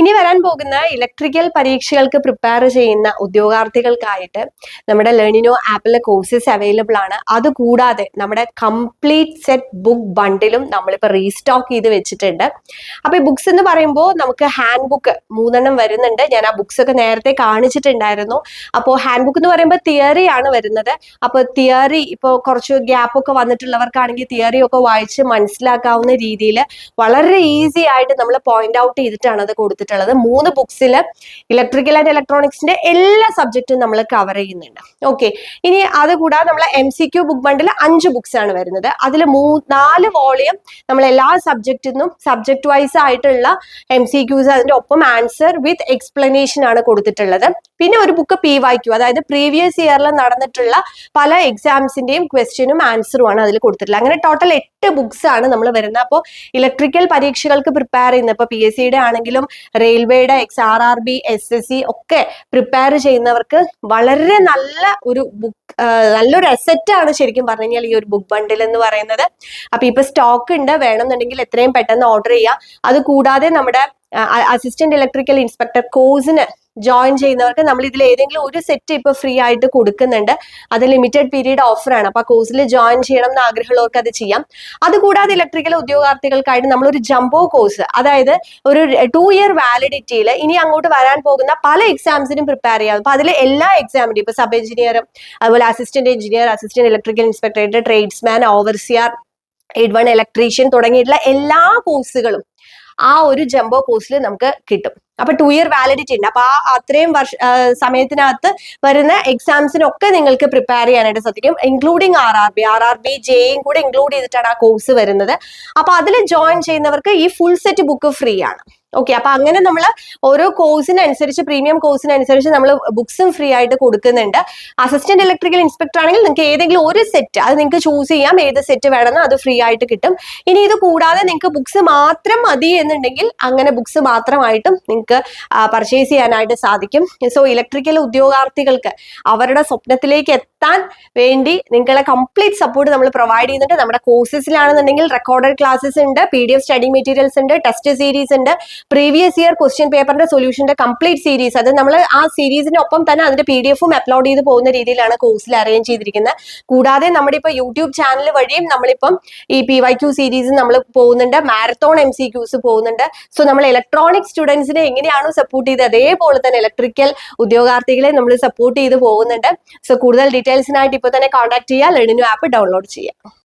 ഇനി വരാൻ പോകുന്ന ഇലക്ട്രിക്കൽ പരീക്ഷകൾക്ക് പ്രിപ്പയർ ചെയ്യുന്ന ഉദ്യോഗാർത്ഥികൾക്കായിട്ട് നമ്മുടെ ലേണിനോ ആപ്പിലെ കോഴ്സസ് അവൈലബിൾ ആണ്. അതുകൂടാതെ നമ്മുടെ കംപ്ലീറ്റ് സെറ്റ് ബുക്ക് ബണ്ടിലും നമ്മളിപ്പോൾ റീസ്റ്റോക്ക് ചെയ്ത് വെച്ചിട്ടുണ്ട്. അപ്പോൾ ഈ ബുക്സ് എന്ന് പറയുമ്പോൾ നമുക്ക് ഹാൻഡ് ബുക്ക് മൂന്നെണ്ണം വരുന്നുണ്ട്. ഞാൻ ആ ബുക്സ് ഒക്കെ നേരത്തെ കാണിച്ചിട്ടുണ്ടായിരുന്നു. അപ്പോൾ ഹാൻഡ് ബുക്ക് എന്ന് പറയുമ്പോൾ തിയറി ആണ് വരുന്നത്. അപ്പോൾ തിയറി ഇപ്പോൾ കുറച്ച് ഗ്യാപ്പ് ഒക്കെ വന്നിട്ടുള്ളവർക്കാണെങ്കിൽ തിയറി ഒക്കെ വായിച്ച് മനസ്സിലാക്കാവുന്ന രീതിയിൽ വളരെ ഈസി ആയിട്ട് നമ്മൾ പോയിന്റ് ഔട്ട് ചെയ്തിട്ടാണ് അത് കൊടുത്തിട്ടുള്ളത്. മൂന്ന് ബുക്സിൽ ഇലക്ട്രിക്കൽ ആൻഡ് ഇലക്ട്രോണിക്സിന്റെ എല്ലാ സബ്ജക്റ്റും നമ്മൾ കവർ ചെയ്യുന്നുണ്ട്. ഓക്കെ ഇനി അതുകൂടാതെ നമ്മൾ M C Q book bundle അഞ്ച് ബുക്സ് ആണ് വരുന്നത്. അതിൽ നാല് വോളിയം നമ്മൾ എല്ലാ സബ്ജക്റ്റിനും സബ്ജക്ട് വൈസ് ആയിട്ടുള്ള എം സി ക്യൂസ് അതിന്റെ ഒപ്പം ആൻസർ വിത്ത് എക്സ്പ്ലനേഷൻ ആണ് കൊടുത്തിട്ടുള്ളത്. പിന്നെ ഒരു ബുക്ക് പി വൈ ക്യു അതായത് പ്രീവിയസ് ഇയറിൽ നടന്നിട്ടുള്ള പല എക്സാംസിന്റെയും ക്വസ്റ്റ്യനും ആൻസറും ആണ് അതിൽ കൊടുത്തിട്ടുള്ളത്. അങ്ങനെ ടോട്ടൽ എട്ട് ബുക്സ് ആണ് നമ്മൾ വരുന്നത്. അപ്പോൾ ഇലക്ട്രിക്കൽ പരീക്ഷകൾക്ക് പ്രിപ്പയർ ചെയ്യുന്നത്. ഇപ്പോൾ പി എസ് സിയുടെ ആണെങ്കിലും റെയിൽവേയുടെ X R R B S S C ഒക്കെ പ്രിപ്പയർ ചെയ്യുന്നവർക്ക് വളരെ നല്ല ഒരു ബുക്ക് നല്ലൊരു അസറ്റ് ആണ് ശരിക്കും പറഞ്ഞു കഴിഞ്ഞാൽ ഈ ഒരു ബുക്ക് ബണ്ടിൽ എന്ന് പറയുന്നത്. അപ്പൊ ഇപ്പൊ സ്റ്റോക്ക് ഉണ്ട് വേണമെന്നുണ്ടെങ്കിൽ എത്രയും പെട്ടെന്ന് ഓർഡർ ചെയ്യുക അത് കൂടാതെ നമ്മുടെ അസിസ്റ്റന്റ് ഇലക്ട്രിക്കൽ ഇൻസ്പെക്ടർ കോഴ്സിന് ജോയിൻ ചെയ്യുന്നവർക്ക് നമ്മൾ ഇതിൽ ഏതെങ്കിലും ഒരു സെറ്റ് ഇപ്പൊ ഫ്രീ ആയിട്ട് കൊടുക്കുന്നുണ്ട്. അത് ലിമിറ്റഡ് പീരീഡ് ഓഫറാണ് അപ്പൊ കോഴ്സിൽ ജോയിൻ ചെയ്യണം എന്ന് ആഗ്രഹമുള്ളവർക്ക് അത് ചെയ്യാം. അതുകൂടാതെ ഇലക്ട്രിക്കൽ ഉദ്യോഗാർത്ഥികൾക്കായിട്ട് നമ്മളൊരു ജംബോ കോഴ്സ് അതായത് ഒരു ടു ഇയർ വാലിഡിറ്റിയിൽ ഇനി അങ്ങോട്ട് വരാൻ പോകുന്ന പല എക്സാംസിനും പ്രിപ്പയർ ചെയ്യാം. അപ്പൊ അതിൽ എല്ലാ എക്സാമിനും ഇപ്പൊ സബ് എഞ്ചിനീയറും അതുപോലെ assistant engineer assistant electrical inspectorate tradesman overseer aid one electrician തുടങ്ങിയിട്ടുള്ള എല്ലാ കോഴ്സുകളും ആ ഒരു ജംബോ കോഴ്സിൽ നമുക്ക് കിട്ടും. അപ്പൊ ടു ഇയർ വാലിഡിറ്റി ഉണ്ട്. അപ്പൊ ആ അത്രയും വർഷ സമയത്തിനകത്ത് വരുന്ന എക്സാംസിനൊക്കെ നിങ്ങൾക്ക് പ്രിപ്പയർ ചെയ്യാനായിട്ട് സാധിക്കും. Including R R B R R B ജെയും കൂടെ ഇൻക്ലൂഡ് ചെയ്തിട്ടാണ് ആ കോഴ്സ് വരുന്നത്. അപ്പൊ അതിൽ ജോയിൻ ചെയ്യുന്നവർക്ക് ഈ ഫുൾ സെറ്റ് ബുക്ക് ഫ്രീ ആണ്. ഓക്കെ അപ്പൊ അങ്ങനെ നമ്മൾ ഓരോ കോഴ്സിനനുസരിച്ച് പ്രീമിയം കോഴ്സിനനുസരിച്ച് നമ്മൾ ബുക്സും ഫ്രീ ആയിട്ട് കൊടുക്കുന്നുണ്ട്. അസിസ്റ്റന്റ് ഇലക്ട്രിക്കൽ ഇൻസ്പെക്ടർ ആണെങ്കിൽ നിങ്ങൾക്ക് ഏതെങ്കിലും ഒരു സെറ്റ് അത് നിങ്ങൾക്ക് ചൂസ് ചെയ്യാം. ഏത് സെറ്റ് വേണമെന്ന് അത് ഫ്രീ ആയിട്ട് കിട്ടും. ഇനി ഇത് കൂടാതെ നിങ്ങൾക്ക് ബുക്സ് മാത്രം മതി എന്നുണ്ടെങ്കിൽ അങ്ങനെ ബുക്സ് മാത്രമായിട്ടും നിങ്ങൾക്ക് പർച്ചേസ് ചെയ്യാനായിട്ട് സാധിക്കും. സോ ഇലക്ട്രിക്കൽ ഉദ്യോഗാർത്ഥികൾക്ക് അവരുടെ സ്വപ്നത്തിലേക്ക് എത്താൻ വേണ്ടി നിങ്ങളെ കംപ്ലീറ്റ് സപ്പോർട്ട് നമ്മൾ പ്രൊവൈഡ് ചെയ്യുന്നുണ്ട്. നമ്മുടെ കോഴ്സസിലാണെന്നുണ്ടെങ്കിൽ റെക്കോർഡഡ് ക്ലാസ്സസ് ഉണ്ട് P D F study materials ഉണ്ട് ടെസ്റ്റ് സീരീസ് ഉണ്ട്. പ്രീവിയസ് ഇയർ ക്വസ്റ്റ്യൻ പേപ്പറിന്റെ സൊല്യൂഷന്റെ കംപ്ലീറ്റ് സീരീസ് അത് നമ്മൾ ആ സീരീസിന്റെ ഒപ്പം തന്നെ അതിന്റെ പി ഡി എഫും അപ്ലോഡ് ചെയ്ത് പോകുന്ന രീതിയിലാണ് കോഴ്സിൽ അറേഞ്ച് ചെയ്തിരിക്കുന്നത്. കൂടാതെ നമ്മുടെ ഇപ്പോൾ യൂട്യൂബ് ചാനൽ വഴിയും നമ്മളിപ്പം ഈ പി വൈ ക്യൂ സീരീസ് നമ്മൾ പോകുന്നുണ്ട്. മാരത്തോൺ എം സി ക്യൂസ് പോകുന്നുണ്ട്. സോ നമ്മൾ ഇലക്ട്രോണിക് സ്റ്റുഡൻസിനെ എങ്ങനെയാണോ സപ്പോർട്ട് ചെയ്ത് അതേപോലെ തന്നെ ഇലക്ട്രിക്കൽ ഉദ്യോഗാർത്ഥികളെ നമ്മൾ സപ്പോർട്ട് ചെയ്ത് പോകുന്നുണ്ട്. സോ കൂടുതൽ ഡീറ്റെയിൽസിനായിട്ട് ഇപ്പോൾ തന്നെ കോൺടാക്ട് ചെയ്യുക ലെഡിനു ആപ്പ് ഡൗൺലോഡ് ചെയ്യുക